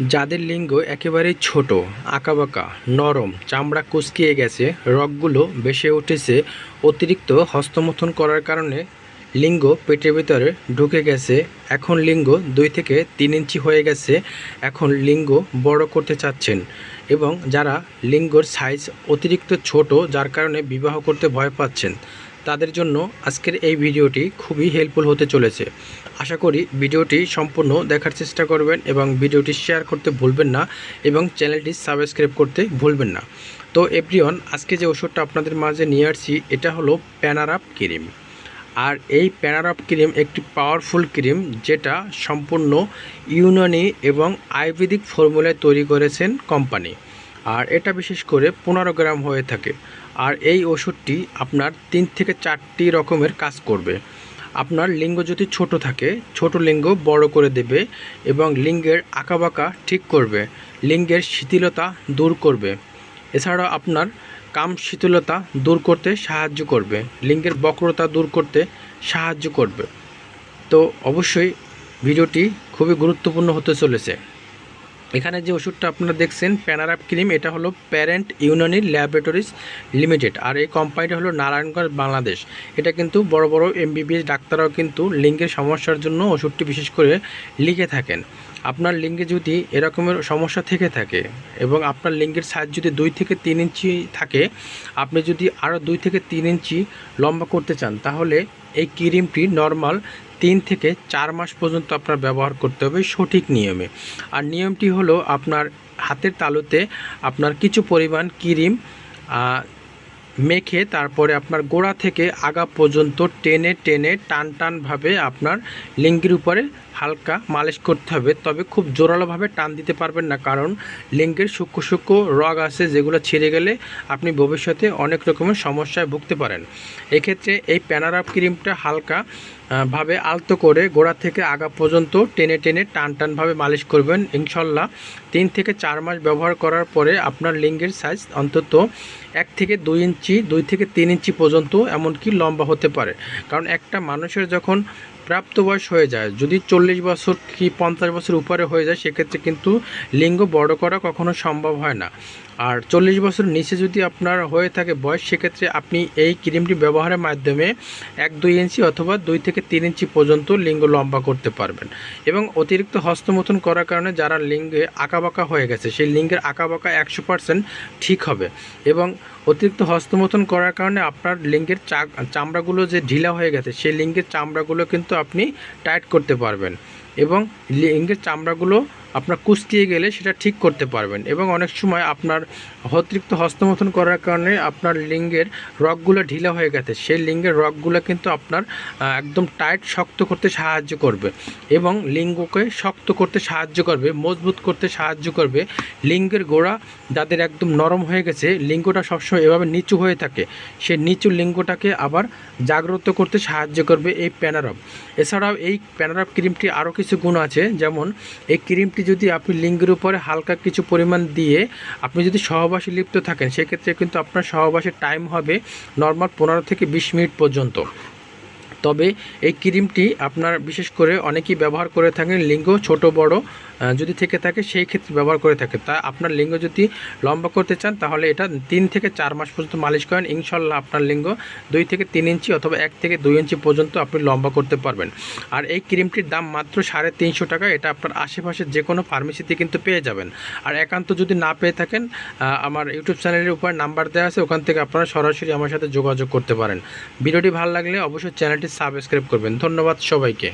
যাদের লিঙ্গ একেবারেই ছোট, আঁকাবাঁকা, নরম, চামড়া কুঁচকিয়ে গেছে, রগগুলো বেশি উঠেছে, অতিরিক্ত হস্তমৈথুন করার কারণে লিঙ্গ পেটের ভিতরে ঢুকে গেছে। এখন লিঙ্গ দুই থেকে তিন ইঞ্চি হয়ে গেছে। এখন লিঙ্গ বড় করতে চাচ্ছেন এবং যারা লিঙ্গর সাইজ অতিরিক্ত ছোট, যার কারণে বিবাহ করতে ভয় পাচ্ছেন তাদের জন্য আজকের এই ভিডিওটি খুবই হেল্পফুল হতে চলেছে। আশা করি ভিডিওটি সম্পূর্ণ দেখার চেষ্টা করবেন এবং ভিডিওটি শেয়ার করতে ভুলবেন না এবং চ্যানেলটি সাবস্ক্রাইব করতে ভুলবেন না। তো এপ্রিয়ন আজকে যে ওষুধটা আপনাদের মাঝে নিয়ে আসছি, এটা হলো প্যানারাপ ক্রিম আর এই প্যানারাপ ক্রিম একটি পাওয়ারফুল ক্রিম যেটা সম্পূর্ণ ইউনানি এবং আয়ুর্বেদিক ফর্মুলায় তৈরি করেছেন কোম্পানি আর এটা বিশেষ করে পনেরো গ্রাম হয়ে থাকে। আর এই ওষুধটি আপনার তিন থেকে চারটি রকমের কাজ করবে। আপনার লিঙ্গ যদি ছোট থাকে, ছোট লিঙ্গ বড় করে দেবে এবং লিঙ্গের আঁকাবাঁকা ঠিক করবে, লিঙ্গের শিথিলতা দূর করবে। এছাড়া আপনার কাম শিথিলতা দূর করতে সাহায্য করবে, লিঙ্গের বক্রতা দূর করতে সাহায্য করবে। তো অবশ্যই ভিডিওটি খুবই গুরুত্বপূর্ণ হতে চলেছে। এখানে যে ওষুধটা আপনারা দেখছেন প্যানারাপ ক্রিম এটা হলো প্যারেন্ট ইউনানি ল্যাবরেটরিজ লিমিটেড আর এই কোম্পানিটা হলো নারায়ণগঞ্জ বাংলাদেশ। এটা কিন্তু বড় বড় এমবিবিএস ডাক্তাররাও কিন্তু লিঙ্গের সমস্যার জন্য ওষুধটি বিশেষ করে লিখে থাকেন। আপনার লিঙ্গে যদি এরকমের সমস্যা থেকে থাকে এবং আপনার লিঙ্গের সাইজ যদি দুই থেকে তিন ইঞ্চি থাকে, আপনি যদি আরও দুই থেকে তিন ইঞ্চি লম্বা করতে চান, তাহলে এই ক্রিমটি নর্মাল তিন থেকে চার মাস পর্যন্ত আপনার ব্যবহার করতে হবে সঠিক নিয়মে। আর নিয়মটি হলো আপনার হাতের তালুতে আপনার কিছু পরিমাণ ক্রিম মেখে তারপরে আপনার গোড়া থেকে আগা পর্যন্ত টেনে টেনে টান টানভাবে আপনার লিঙ্গের উপরে হালকা মালিশ করতে হবে, তবে খুব জোরালোভাবে টান দিতে পারবেন না, কারণ লিঙ্গের সূক্ষ্ম সূক্ষ্ম রগ আছে যেগুলো ছিঁড়ে গেলে আপনি ভবিষ্যতে অনেক রকমের সমস্যায় ভুগতে পারেন। এক্ষেত্রে এই প্যানারাপ ক্রিমটা হালকা ভাবে আলতো করে গোড়া থেকে আগা পর্যন্ত টেনে টেনে টান টানভাবে মালিশ করবেন। ইনশাল্লাহ তিন থেকে চার মাস ব্যবহার করার পরে আপনার লিঙ্গের সাইজ অন্তত এক থেকে দুই ইঞ্চি, দুই থেকে তিন ইঞ্চি পর্যন্ত, এমনকি লম্বা হতে পারে। কারণ একটা মানুষের যখন প্রাপ্ত বয়স হয়ে যায়। যদি চল্লিশ বছর কি পঞ্চাশ বছর উপরে হয়ে যায়, সেক্ষেত্রে কিন্তু লিঙ্গ বড় করা কখনো সম্ভব হয় না। আর চল্লিশ বছর নিচে যদি আপনার হয়ে থাকে বয়স, সেক্ষেত্রে আপনি এই ক্রিমটি ব্যবহারের মাধ্যমে এক, দুই ইঞ্চি অথবা দুই থেকে তিন ইঞ্চি পর্যন্ত লিঙ্গ লম্বা করতে পারবেন। এবং অতিরিক্ত হস্তমৈথুন করার কারণে যারা লিঙ্গে আঁকাবাঁকা হয়ে গেছে, সেই লিঙ্গের আঁকাবাঁকা একশো পার্সেন্ট ঠিক হবে। এবং অতিরিক্ত হস্তমৈথুন করার কারণে আপনার লিঙ্গের চামড়াগুলো যে ঢিলা হয়ে গেছে, সেই লিঙ্গের চামড়াগুলো কিন্তু আপনি টাইট করতে পারবেন। এবং লিঙ্গের চামড়াগুলো আপনার কুচকিয়ে গেলে সেটা ঠিক করতে পারবেন এবং অনেক সময় আপনার অতিরিক্ত হস্তমৈথুন করার কারণে আপনার লিঙ্গের রগগুলো ঢিলা হয়ে গেছে। সেই লিঙ্গের রগগুলো কিন্তু আপনার একদম টাইট, শক্ত করতে সাহায্য করবে এবং লিঙ্গকে শক্ত করতে সাহায্য করবে, মজবুত করতে সাহায্য করবে। লিঙ্গের গোড়া যাদের একদম নরম হয়ে গেছে, লিঙ্গটা সবসময় এভাবে নিচু হয়ে থাকে। সে নিচু লিঙ্গটাকে আবার জাগ্রত করতে সাহায্য করবে এই প্যানারব। এছাড়াও এই প্যানারব ক্রিমটি আরও কিছু গুণ আছে, যেমন এই ক্রিমটি যদি আপনি লিঙ্গের উপরে হালকা কিছু পরিমাণ দিয়ে আপনি যদি সহবাসে লিপ্ত থাকেন, সেক্ষেত্রে কিন্তু আপনার সহবাসের টাইম হবে নর্মাল পনেরো থেকে বিশ মিনিট পর্যন্ত। তবে এই ক্রিমটি আপনার বিশেষ করে অনেকেই ব্যবহার করে থাকেন, লিঙ্গ ছোট বড় যদি থেকে থাকে, সেই ক্ষেত্রে ব্যবহার করে থাকে। তা আপনার লিঙ্গ যদি লম্বা করতে চান, তাহলে এটা তিন থেকে চার মাস পর্যন্ত মালিশ করেন। ইনশাল্লাহ আপনার লিঙ্গ দুই থেকে তিন ইঞ্চি অথবা এক থেকে দুই ইঞ্চি পর্যন্ত আপনি লম্বা করতে পারবেন। আর এই ক্রিমটির দাম মাত্র সাড়ে তিনশো টাকা। এটা আপনার আশেপাশে যে কোনো ফার্মেসিতে কিন্তু পেয়ে যাবেন। আর একান্ত যদি না পেয়ে থাকেন আমার ইউটিউব চ্যানেলের উপর নাম্বার দেওয়া আছে, ওখান থেকে আপনারা সরাসরি আমার সাথে যোগাযোগ করতে পারেন। ভিডিওটি ভালো লাগলে অবশ্যই চ্যানেলটি সাবস্ক্রাইব করবেন। ধন্যবাদ সবাইকে।